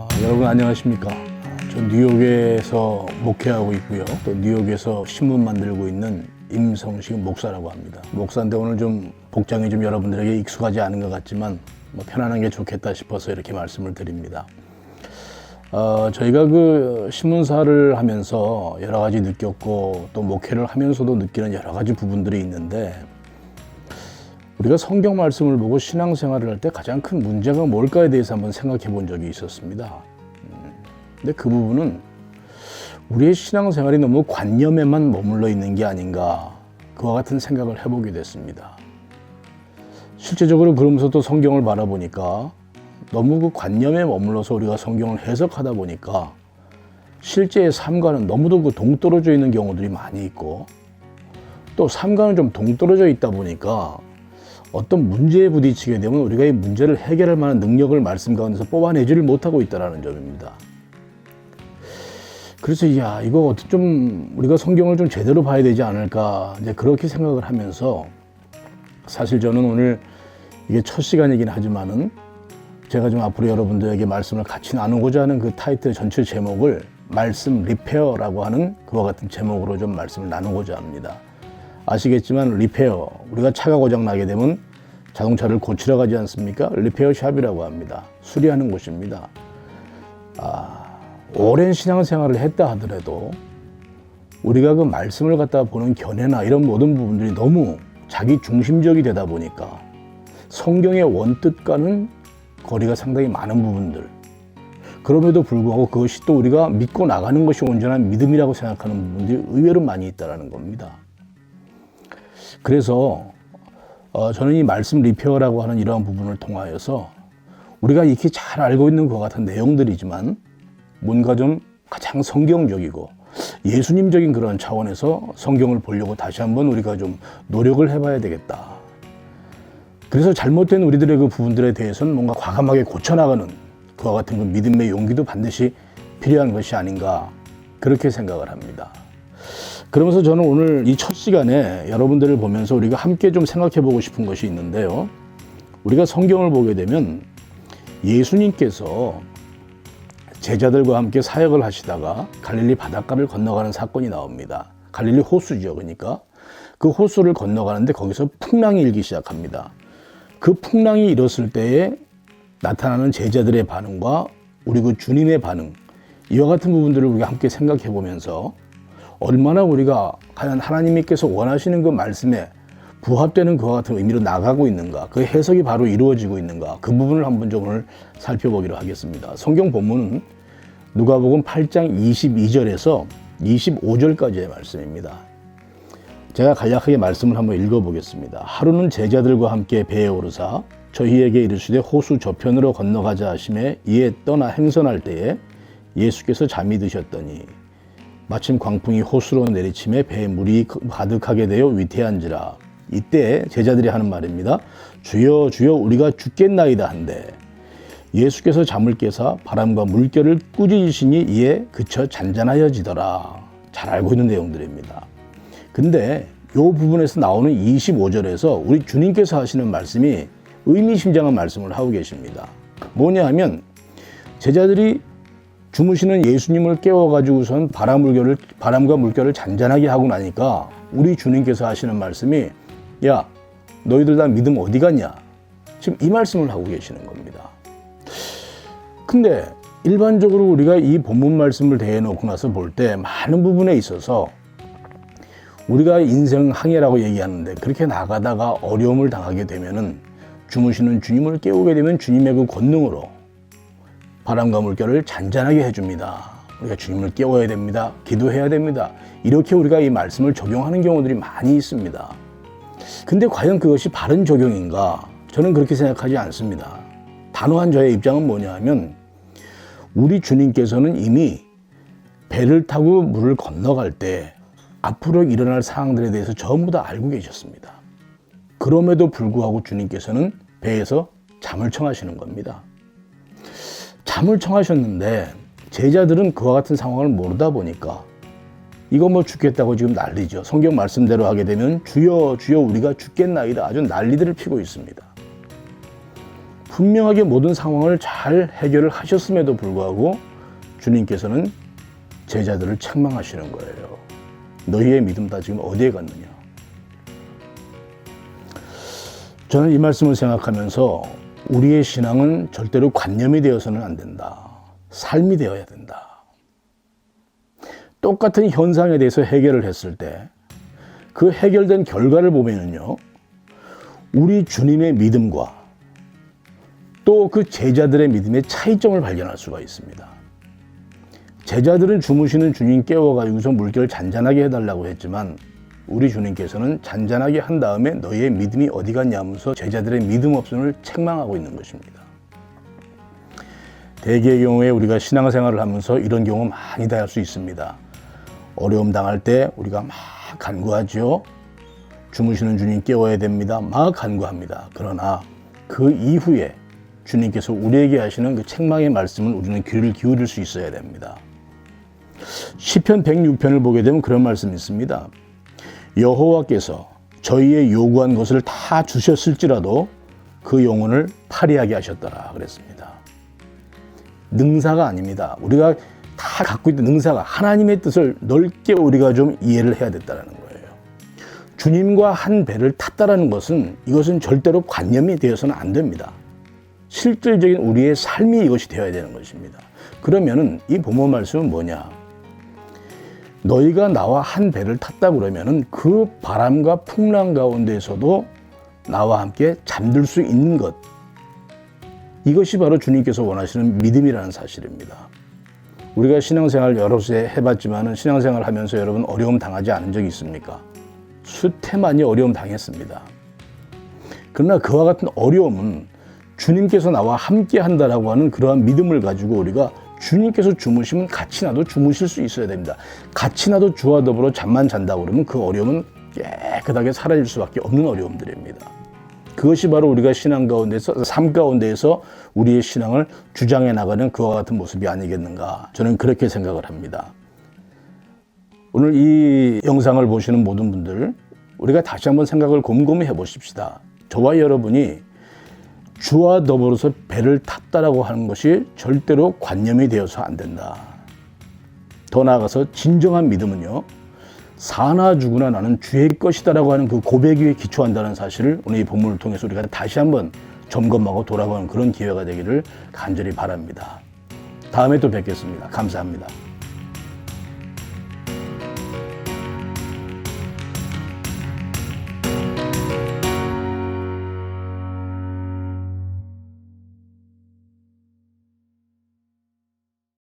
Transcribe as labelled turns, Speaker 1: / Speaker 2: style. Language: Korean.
Speaker 1: 아, 여러분 안녕하십니까? 아, 저 뉴욕에서 목회하고 있고요. 또 뉴욕에서 신문 만들고 있는 임성식 목사라고 합니다. 목사인데 오늘 좀 복장이 좀 여러분들에게 익숙하지 않은 것 같지만 뭐 편안한 게 좋겠다 싶어서 이렇게 말씀을 드립니다. 어, 저희가 그 신문사를 하면서 여러 가지 느꼈고 또 목회를 하면서도 느끼는 여러 가지 부분들이 있는데 우리가 성경 말씀을 보고 신앙생활을 할 때 가장 큰 문제가 뭘까에 대해서 한번 생각해 본 적이 있었습니다. 음, 근데 그 부분은 우리의 신앙생활이 너무 관념에만 머물러 있는 게 아닌가 그와 같은 생각을 해보게 됐습니다. 실제적으로 그러면서도 성경을 바라보니까 너무 그 관념에 머물러서 우리가 성경을 해석하다 보니까 실제의 삶과는 너무도 그 동떨어져 있는 경우들이 많이 있고 또 삶과는 좀 동떨어져 있다 보니까 어떤 문제에 부딪히게 되면 우리가 이 문제를 해결할 만한 능력을 말씀 가운데서 뽑아내지를 못하고 있다는 점입니다. 그래서 야 이거 어떻게 좀 우리가 성경을 좀 제대로 봐야 되지 않을까 이제 그렇게 생각을 하면서 사실 저는 오늘 이게 첫 시간이긴 하지만은 제가 좀 앞으로 여러분들에게 말씀을 같이 나누고자 하는 그 타이틀 전체 제목을 말씀 리페어라고 하는 그와 같은 제목으로 좀 말씀을 나누고자 합니다. 아시겠지만 리페어 우리가 차가 고장 나게 되면 자동차를 고치러 가지 않습니까? 리페어 샵이라고 합니다. 수리하는 곳입니다. 아, 오랜 신앙생활을 했다 하더라도 우리가 그 말씀을 갖다 보는 견해나 이런 모든 부분들이 너무 자기 중심적이 되다 보니까 성경의 원뜻과는 거리가 상당히 많은 부분들 그럼에도 불구하고 그것이 또 우리가 믿고 나가는 것이 온전한 믿음이라고 생각하는 부분들이 의외로 많이 있다는 겁니다. 그래서 어, 저는 이 말씀 리페어라고 하는 이러한 부분을 통하여서 우리가 익히 잘 알고 있는 것 같은 내용들이지만 뭔가 좀 가장 성경적이고 예수님적인 그런 차원에서 성경을 보려고 다시 한번 우리가 좀 노력을 해봐야 되겠다. 그래서 잘못된 우리들의 그 부분들에 대해서는 뭔가 과감하게 고쳐나가는 그와 같은 그 믿음의 용기도 반드시 필요한 것이 아닌가 그렇게 생각을 합니다. 그러면서 저는 오늘 이 첫 시간에 여러분들을 보면서 우리가 함께 좀 생각해 보고 싶은 것이 있는데요. 우리가 성경을 보게 되면 예수님께서 제자들과 함께 사역을 하시다가 갈릴리 바닷가를 건너가는 사건이 나옵니다. 갈릴리 호수죠. 그러니까 그 호수를 건너가는데 거기서 풍랑이 일기 시작합니다. 그 풍랑이 일었을 때에 나타나는 제자들의 반응과 우리 그 주님의 반응 이와 같은 부분들을 우리가 함께 생각해 보면서 얼마나 우리가 과연 하나님께서 원하시는 그 말씀에 부합되는 그와 같은 의미로 나가고 있는가, 그 해석이 바로 이루어지고 있는가, 그 부분을 한번 좀 오늘 살펴보기로 하겠습니다. 성경 본문은 누가복음 8장 22절에서 25절까지의 말씀입니다. 제가 간략하게 말씀을 한번 읽어보겠습니다. 하루는 제자들과 함께 배에 오르사 저희에게 이르시되 호수 저편으로 건너가자 하심에 이에 떠나 행선할 때에 예수께서 잠이 드셨더니 마침 광풍이 호수로 내리침에 배에 물이 가득하게 되어 위태한지라 이때 제자들이 하는 말입니다. 주여 주여 우리가 죽겠나이다 한데 예수께서 잠을 깨사 바람과 물결을 꾸짖으시니 이에 그쳐 잔잔하여지더라. 잘 알고 있는 내용들입니다. 근데 이 부분에서 나오는 25절에서 우리 주님께서 하시는 말씀이 의미심장한 말씀을 하고 계십니다. 뭐냐 하면 제자들이 주무시는 예수님을 깨워가지고선 바람 물결을, 바람과 물결을 잔잔하게 하고 나니까 우리 주님께서 하시는 말씀이 야, 너희들 다 믿음 어디 갔냐? 지금 이 말씀을 하고 계시는 겁니다. 근데 일반적으로 우리가 이 본문 말씀을 대해놓고 나서 볼 때 많은 부분에 있어서 우리가 인생 항해라고 얘기하는데 그렇게 나가다가 어려움을 당하게 되면은 주무시는 주님을 깨우게 되면 주님의 그 권능으로 바람과 물결을 잔잔하게 해줍니다. 우리가 주님을 깨워야 됩니다. 기도해야 됩니다. 이렇게 우리가 이 말씀을 적용하는 경우들이 많이 있습니다. 근데 과연 그것이 바른 적용인가? 저는 그렇게 생각하지 않습니다. 단호한 저의 입장은 뭐냐 하면 우리 주님께서는 이미 배를 타고 물을 건너갈 때 앞으로 일어날 상황들에 대해서 전부 다 알고 계셨습니다. 그럼에도 불구하고 주님께서는 배에서 잠을 청하시는 겁니다. 잠을 청하셨는데 제자들은 그와 같은 상황을 모르다 보니까 이거 뭐 죽겠다고 지금 난리죠. 성경 말씀대로 하게 되면 주여 주여 우리가 죽겠나이다 아주 난리들을 피고 있습니다. 분명하게 모든 상황을 잘 해결을 하셨음에도 불구하고 주님께서는 제자들을 책망하시는 거예요. 너희의 믿음 다 지금 어디에 갔느냐? 저는 이 말씀을 생각하면서 우리의 신앙은 절대로 관념이 되어서는 안 된다. 삶이 되어야 된다. 똑같은 현상에 대해서 해결을 했을 때 그 해결된 결과를 보면은요, 우리 주님의 믿음과 또 그 제자들의 믿음의 차이점을 발견할 수가 있습니다. 제자들은 주무시는 주님 깨워가지고서 물결 잔잔하게 해달라고 했지만 우리 주님께서는 잔잔하게 한 다음에 너희의 믿음이 어디 갔냐 하면서 제자들의 믿음 없음을 책망하고 있는 것입니다. 대개의 경우에 우리가 신앙생활을 하면서 이런 경우 많이 당할 수 있습니다. 어려움 당할 때 우리가 막 간구하죠. 주무시는 주님 깨워야 됩니다. 막 간구합니다. 그러나 그 이후에 주님께서 우리에게 하시는 그 책망의 말씀을 우리는 귀를 기울일 수 있어야 됩니다. 시편 106편을 보게 되면 그런 말씀이 있습니다. 여호와께서 저희의 요구한 것을 다 주셨을지라도 그 영혼을 파리하게 하셨더라 그랬습니다. 능사가 아닙니다. 우리가 다 갖고 있는 능사가 하나님의 뜻을 넓게 우리가 좀 이해를 해야 됐다는 거예요. 주님과 한 배를 탔다라는 것은 이것은 절대로 관념이 되어서는 안 됩니다. 실질적인 우리의 삶이 이것이 되어야 되는 것입니다. 그러면은 이 본문 말씀은 뭐냐? 너희가 나와 한 배를 탔다 그러면은 그 바람과 풍랑 가운데서도 나와 함께 잠들 수 있는 것. 이것이 바로 주님께서 원하시는 믿음이라는 사실입니다. 우리가 신앙생활 세 해봤지만은 신앙생활 하면서 여러분 어려움 당하지 않은 적이 있습니까? 수태 많이 어려움 당했습니다. 그러나 그와 같은 어려움은 주님께서 나와 함께 한다라고 하는 그러한 믿음을 가지고 우리가 주님께서 주무시면 같이 나도 주무실 수 있어야 됩니다. 같이 나도 주와 더불어 잠만 잔다고 그러면 그 어려움은 깨끗하게 사라질 수밖에 없는 어려움들입니다. 그것이 바로 우리가 신앙 가운데서 삶 가운데에서 우리의 신앙을 주장해 나가는 그와 같은 모습이 아니겠는가 저는 그렇게 생각을 합니다. 오늘 이 영상을 보시는 모든 분들 우리가 다시 한번 생각을 곰곰이 해 보십시다. 저와 여러분이 주와 더불어서 배를 탔다라고 하는 것이 절대로 관념이 되어서 안 된다. 더 나아가서 진정한 믿음은요. 사나 죽으나 나는 주의 것이다라고 하는 그 고백 위에 기초한다는 사실을 오늘 이 본문을 통해서 우리가 다시 한번 점검하고 돌아보는 그런 기회가 되기를 간절히 바랍니다. 다음에 또 뵙겠습니다. 감사합니다.